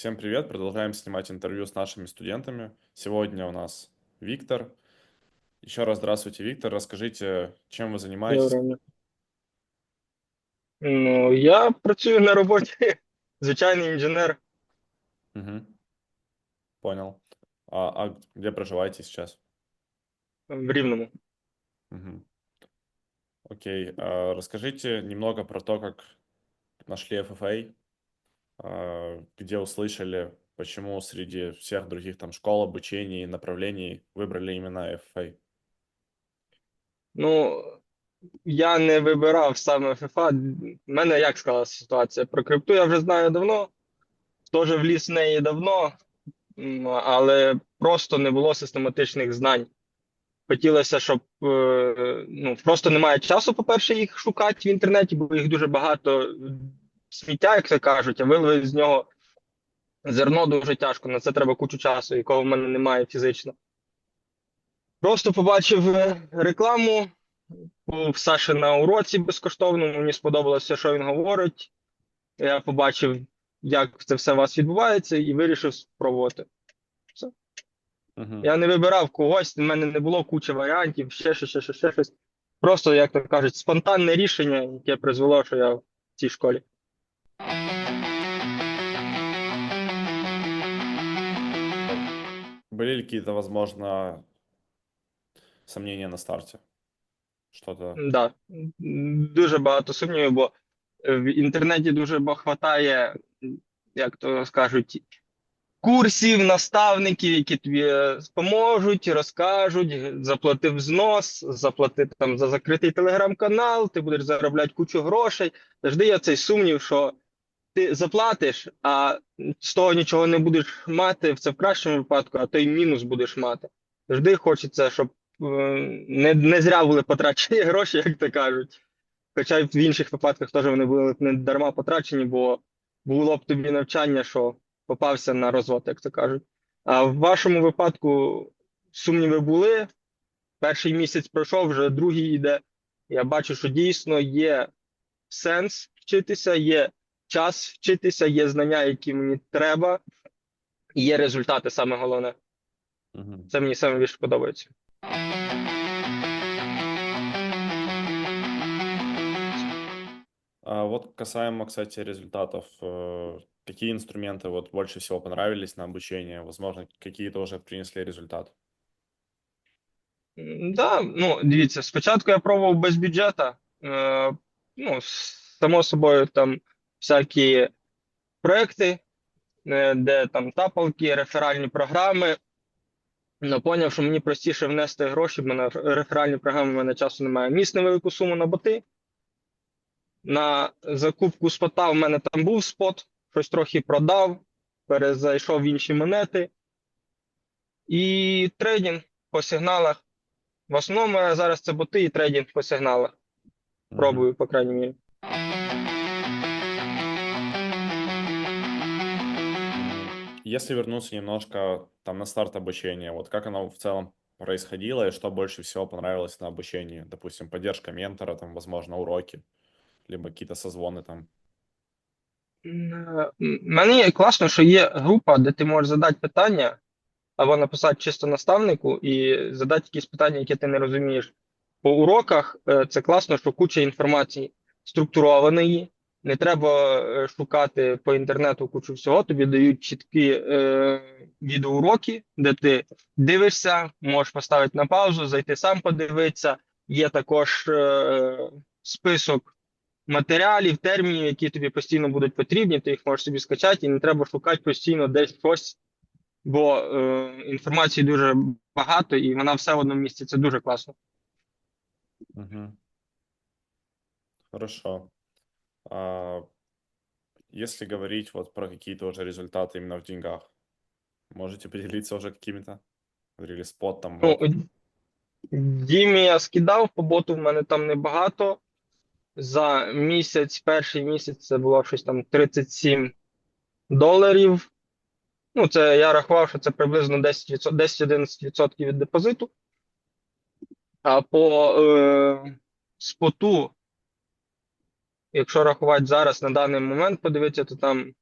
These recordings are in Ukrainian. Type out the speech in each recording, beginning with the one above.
Всем привет! Продолжаем снимать интервью с нашими студентами. Сегодня у нас Виктор. Еще раз здравствуйте, Виктор. Расскажите, чем вы занимаетесь? Добре. Ну, я працюю на роботі, звичайний інженер Мгм. Понял. А, а где проживаете сейчас? в Рівному. Мгм. Окей. А расскажите немного про то, как нашли FFA, а, где услышали, почему среди всех других там школ, обучений, направлений выбрали именно FFA. Ну, я не вибирав саме FIFA. У мене як склалася ситуація? Про крипту я вже знаю давно, теж вліз в неї давно, але просто не було систематичних знань. Хотілося, щоб е, ну, просто немає часу, по-перше, їх шукати в інтернеті, бо їх дуже багато сміття, як це кажуть, а виловити з нього зерно дуже тяжко. На це треба кучу часу, якого в мене немає фізично. Просто побачив е, рекламу був в Саші на уроці безкоштовному. Мені сподобалося, що він говорить. Я побачив, як це все у вас відбувається, і вирішив спробувати. Мгм. Я не вибирав когось, в мене не було кучі варіантів, ще щось, ще щось, ще щось. Просто, як то кажуть, спонтанне рішення, яке призвело, що я в цій школі. Были какие-то, возможно, сомнения на старте? Что-то... Да, дуже багато сумнівів, бо в інтернеті дуже хватає, як то скажуть, курсів, наставників, які тобі е, поможуть, розкажуть, заплатив взнос, заплати там за закритий телеграм-канал, ти будеш заробляти кучу грошей. Завжди є цей сумнів, що ти заплатиш, а з того нічого не будеш мати, це в кращому випадку, а то й мінус будеш мати. Завжди хочеться, щоб е, не, не зря були потрачені гроші, як то кажуть. Хоча в інших випадках теж вони були не дарма потрачені, бо було б тобі навчання, що попався на розвод, як то кажуть. А в вашому випадку сумніви були. Перший місяць пройшов, вже другий йде. Я бачу, що дійсно є сенс вчитися, є час вчитися, є знання, які мені треба, і є результати, саме головне. Мгм. Це мені саме більше подобається. А вот касаемо, кстати, результатов, э, какие инструменты вот больше всего понравились на обучение? Возможно, какие-то уже принесли результат? Да, ну дивіться, спочатку я пробував без бюджету. Е, ну, само собою, там всякі проекти, е, де там тапалки, реферальні програми. Ну, поняв, що мені простіше внести гроші, бо на реферальні програми в мене часу немає. Міс невелику суму на боти. На закупку спота в мене там був спот, щось трохи продав, перезайшов в інші монети. І трейдинг по сигналах. В основному зараз це боти і трейдинг по сигналах. Пробую, по крайній мірі. Если вернуться немножко там на старт обучения, вот как оно в целом происходило и что больше всего понравилось на обучении? Допустим, поддержка ментора, там, возможно, уроки, либо какие-то созвоны там. М, е, м, Мені класно, що є група, де ти можеш задати питання або написати чисто наставнику і задати якісь питання, які ти не розумієш. По уроках е, це класно, що куча інформації структурованої. Не треба е, шукати по інтернету кучу всього. Тобі дають чіткі е, відеоуроки, де ти дивишся, можеш поставити на паузу, зайти сам подивитися. Є також е, список матеріалів, термінів, які тобі постійно будуть потрібні, ти їх можеш собі скачати, і не треба шукати постійно десь щось, бо е, інформації дуже багато, і вона все в одному місці. Це дуже класно. Мгм. Хорошо. Если говорить вот про какие-то уже результаты именно в деньгах, можете поделиться уже какими-то? Говорили спот там. Ну. Дімі я скидав, по боту в мене там небагато. За місяць, перший місяць це було щось там 37 доларів. Ну, це я рахував, що це приблизно 10%, 10-11% від депозиту. А по е, споту, якщо рахувати зараз на даний момент, подивитися, то там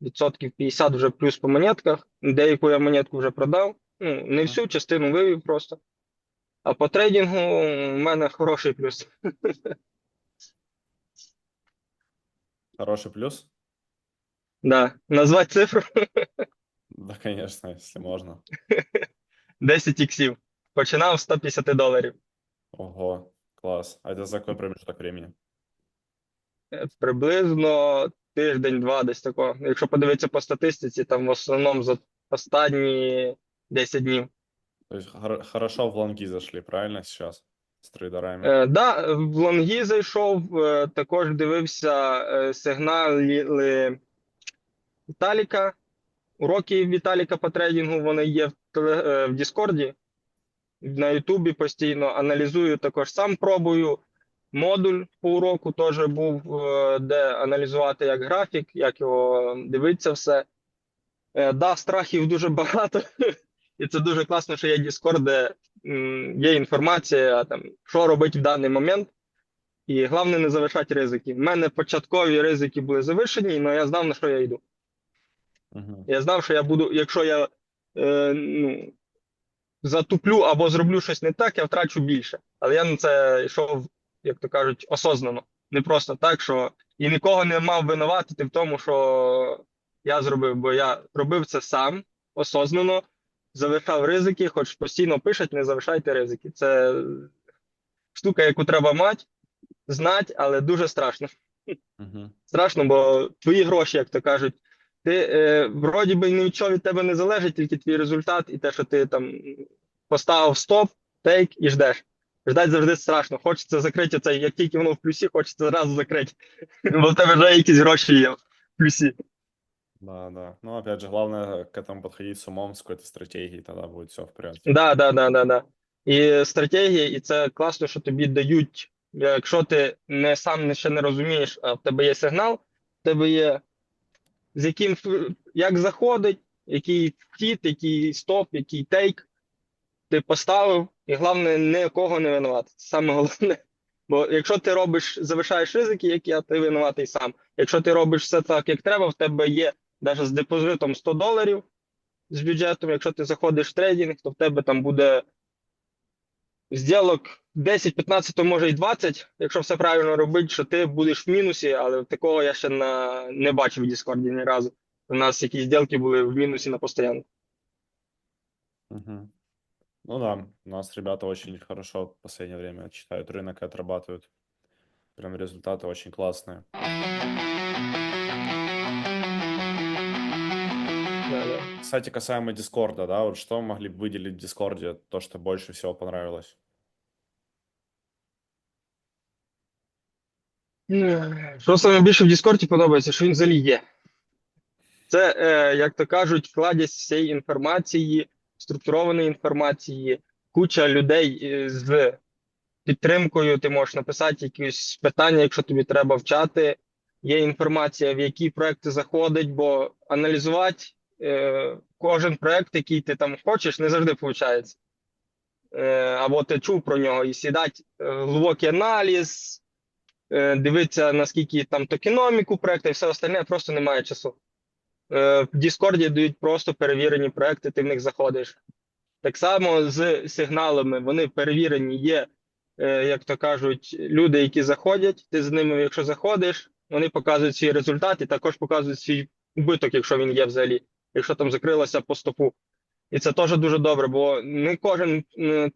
відсотків 50 вже плюс по монетках. Деяку я монетку вже продав. Ну, не всю частину вивів просто. А по трейдингу у мене хороший плюс. Хороший плюс? Да. Назвати цифру Да, конечно, если можно. 10 іксів. Починав з 150 доларів. Ого, класс. А это за какой промежуток времени? Приблизно тиждень-два десь такого. Якщо подивитися по статистиці, там в основному за останні 10 днів. То есть хор- хорошо в лонги зашли, правильно сейчас? С трейдерами. Е, да, в лонгі зайшов, е, також дивився е, сигнали Віталіка. Уроки Віталіка по трейдингу вони є в, теле- е, в Діскорді. На Ютубі постійно аналізую, також сам пробую. Модуль по уроку теж був, е, де аналізувати як графік, як його дивитися все. Е, Да, страхів дуже багато. І це дуже класно, що є Discord, де є інформація, там, що робити в даний момент. І головне не завишати ризики. У мене початкові ризики були завишені, але я знав, на що я йду. Мгм. Я знав, що я буду, якщо я е, ну, затуплю або зроблю щось не так, я втрачу більше. Але я на це йшов, як то кажуть, осознано. Не просто так, що і нікого не мав винуватити в тому, що я зробив, бо я робив це сам осознано, завишав ризики, хоч постійно пишуть, не завишайте ризики. Це штука, яку треба мати, знати, але дуже страшно. Мгм. Страшно, бо твої гроші, як то кажуть, ти е, вроді би нічого від тебе не залежить, тільки твій результат і те, що ти там поставив стоп, тейк і ждеш. Ждать завжди страшно. Хочеться закрити це, як тільки воно в плюсі, хочеться зразу закрити. Бо в тебе вже якісь гроші є в плюсі. Да, да. Ну, опять же, главное к этому подходить с умом, с какой-то стратегией, тогда будет все в порядке. Да, да, да, да, да. І стратегія, і це класно, що тобі дають, якщо ти не сам ще не розумієш, а в тебе є сигнал, в тебе є з яким як заходить, який вхід, який стоп, який тейк, ти поставив, і головне, нікого не винувати. Це саме головне. Бо якщо ти робиш, завишаєш ризики, як я, ти винуватий сам. Якщо ти робиш все так, як треба, в тебе є навіть з депозитом 100 доларів з бюджетом, якщо ти заходиш в трейдинг, то в тебе там буде зділок 10, 15, то може і 20, якщо все правильно робити, що ти будеш в мінусі, але такого я ще на, не бачив в Діскорді ні разу. У нас якісь зділки були в мінусі на постійно. Мгм. Ну да, у нас ребята очень хорошо в последнее время читают рынок и отрабатывают. Прям результаты очень классные. Да, да. Кстати, касаемо Дискорда, да, вот что могли бы выделить в Дискорде, то, что больше всего понравилось? Що саме більше в Діскорді подобається, що він взагалі є. Це, е, як то кажуть, кладість всієї інформації, Структурованої інформації, куча людей е, з підтримкою. Ти можеш написати якісь питання, якщо тобі треба вчати. Є інформація, в які проекти заходить, бо аналізувати е, кожен проект, який ти там хочеш, не завжди виходить. Е, або ти чув про нього і сідати е, глибокий аналіз, е, дивитися, наскільки там токеноміку проекту і все остальне, просто немає часу. Е, В Діскорді дають просто перевірені проекти, ти в них заходиш. Так само з сигналами, вони перевірені, є, е, як то кажуть, люди, які заходять, ти з ними, якщо заходиш, вони показують свій результат і також показують свій убиток, якщо він є взагалі, якщо там закрилося по стопу. І це теж дуже добре, бо не кожен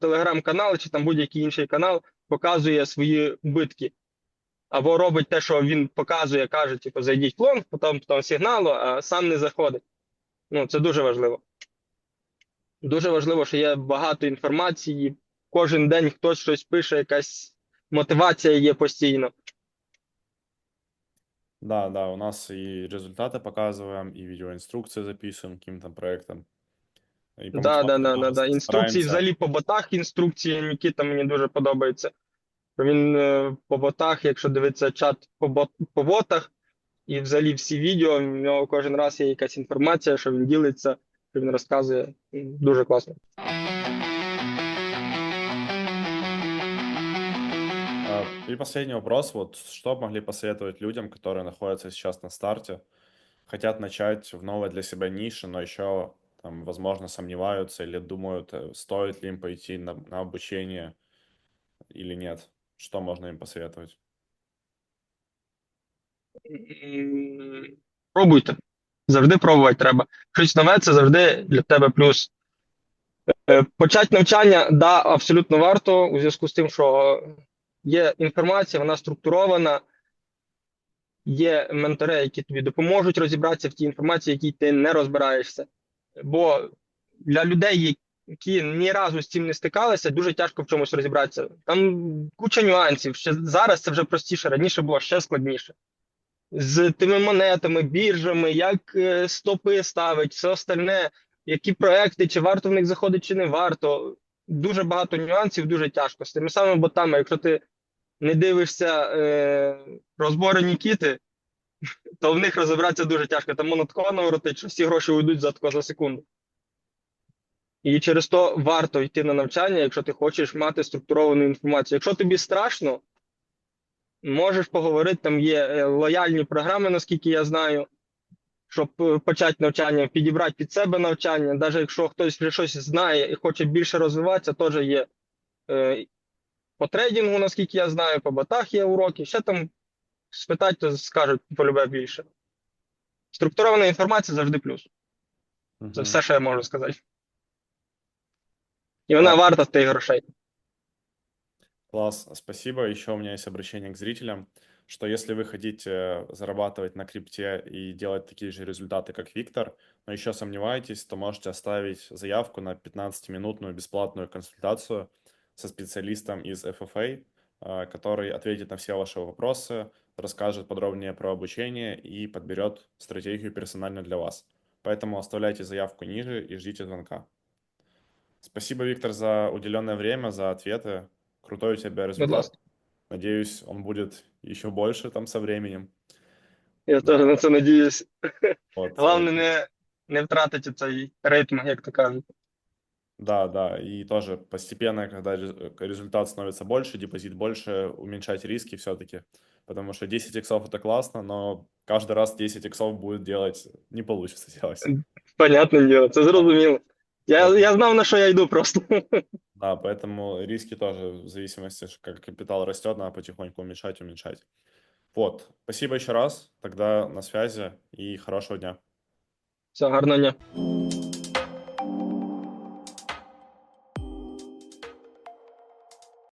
телеграм-канал чи там будь-який інший канал показує свої убитки Або робить те, що він показує, каже, типу, зайдіть в лонг, потім, потім сигналу, а сам не заходить. Ну, це дуже важливо. Дуже важливо, що є багато інформації. Кожен день хтось щось пише, якась мотивація є постійно. Да, да, у нас и результаты показываем, и видеоинструкции записываем к каким-то проектам. И по Да, да, максимуму да, да, да. Інструкції стараемся- взагалі по ботах інструкції Нікіта мені дуже подобається. Він е, по ботах, якщо дивитися чат по, бот, по ботах, і взагалі всі відео, в нього кожен раз є якась інформація, що він ділиться, що він розказує. М, Дуже класно. А, И последний вопрос, вот что бы могли посоветовать людям, которые находятся сейчас на старте, хотят начать в новой для себя нише, но еще там, возможно, сомневаются или думают, э, стоит ли им пойти на, на обучение или нет? Что можно им посоветовать? Пробуйте. Завжди пробувати треба. Щось нове це завжди для тебе плюс. Е, Почати навчання, да, абсолютно варто, у зв'язку з тим, що є інформація, вона структурована, є ментори, які тобі допоможуть розібратися в тій інформації, якій ти не розбираєшся. Бо для людей, які ні разу з цим не стикалися, дуже тяжко в чомусь розібратися. Там куча нюансів. Ще зараз це вже простіше, раніше було ще складніше. З тими монетами, біржами, як е, стопи ставить, все остальне, які проекти, чи варто в них заходити, чи не варто. Дуже багато нюансів, дуже тяжко. З тими самими ботами, якщо ти не дивишся е, розбори Нікіти, то в них розібратися дуже тяжко. Там воно такого наворотить, що всі гроші уйдуть за тако за секунду. І через то варто йти на навчання, якщо ти хочеш мати структуровану інформацію. Якщо тобі страшно, можеш поговорити, там є е, лояльні програми, наскільки я знаю, щоб е, почати навчання, підібрати під себе навчання. Навіть якщо хтось вже щось знає і хоче більше розвиватися, теж є е, по трейдингу, наскільки я знаю, по ботах є уроки. Ще там спитати, то скажуть полюбе більше. Структурована інформація завжди плюс. Це все, що я можу сказати. Вона Так. варта тих грошей. Класс, спасибо. Еще у меня есть обращение к зрителям, что если вы хотите зарабатывать на крипте и делать такие же результаты, как Виктор, но еще сомневаетесь, то можете оставить заявку на 15-минутную бесплатную консультацию со специалистом из FFA, а, который ответит на все ваши вопросы, расскажет подробнее про обучение и подберет стратегию персонально для вас. Поэтому оставляйте заявку ниже и ждите звонка. Спасибо, Виктор, за уделенное время, за ответы. Крутой у тебя Будь результат. ласка. Надеюсь, он будет еще больше там со временем. Я теж на це надіюсь. Вот, Головне э, не, не втратити цей ритм, як то кажуть. Да, да, и тоже постепенно, когда рез- э, результат становится больше, депозит больше, уменьшать риски все-таки. Потому что 10 иксов это классно, но каждый раз 10 иксов будет делать, не получится делать. Понятне діло, це зрозуміло. Я, я знав, на що я йду просто. Да, поэтому риски тоже в зависимости, как капитал растет, надо потихоньку уменьшать, уменьшать. Вот, спасибо еще раз, тогда на связи и хорошего дня. Все, гарного дня.